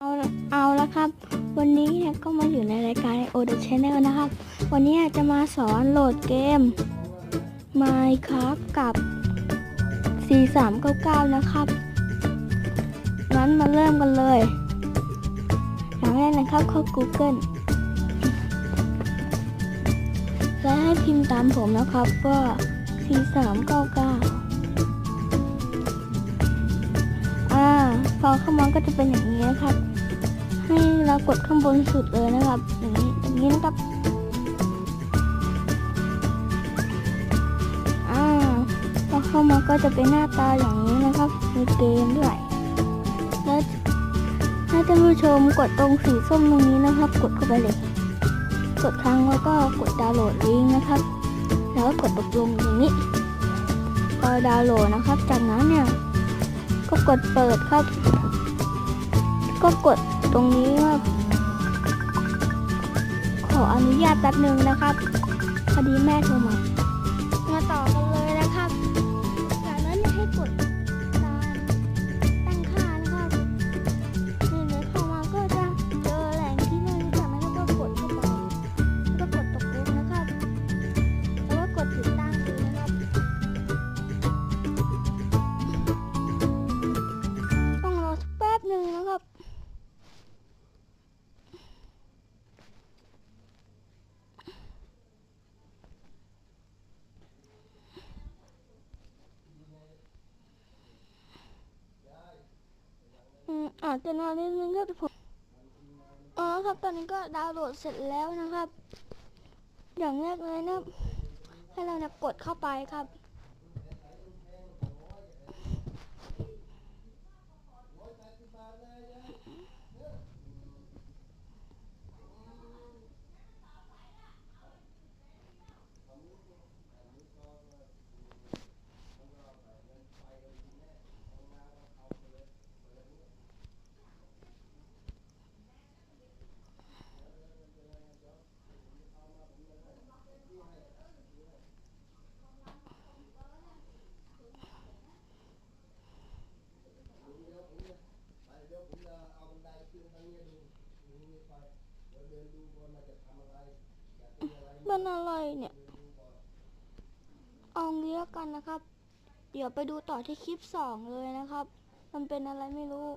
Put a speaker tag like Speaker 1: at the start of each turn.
Speaker 1: เอาเอาละครับ วันนี้เนี่ยก็มาอยู่ในรายการโอเดชแนลนะครับ วันนี้จะมาสอนโหลดเกม Minecraft กับ 4399 นะครับงั้นมาเริ่มกันเลยอย่างแรกนะครับเข้า Google และให้พิมพ์ตามผมนะครับว่า 4399 อเข้ามาก็จะเป็นอย่างนี้นะครับ ให้เรากดข้างบนสุดเลยนะครับ อย่างนี้อย่างนี้นะครับอ่าพอเข้ามาก็จะเป็นหน้าตาอย่างนี้นะครับ มีเกมด้วยแล้วให้ท่านผู้ชมกดตรงสีส้มตรงนี้นะครับ กดเข้าไปเลย กดครั้งแล้วก็กดดาวน์โหลดลิงก์นะครับ แล้วก็กดตกลงอย่างนี้พอดาวน์โหลดนะครับ จากนั้นเนี่ย กดเปิดครับ ก็กดตรงนี้ว่าขออนุญาตแป๊บหนึ่งนะครับพอดีแม่โทรมา อ่าจจะนอนนิดนึงก็ผมอ๋อครับตอนนี้ก็ดาวน์โหลดเสร็จแล้วนะครับ อย่างแรกเลยนะให้เราเนี่ยกดเข้าไปครับ มันอะไรเนี่ย เอางี้แล้วกันนะครับ เดี๋ยวไปดูต่อที่คลิปสองเลยนะครับ มันเป็นอะไรไม่รู้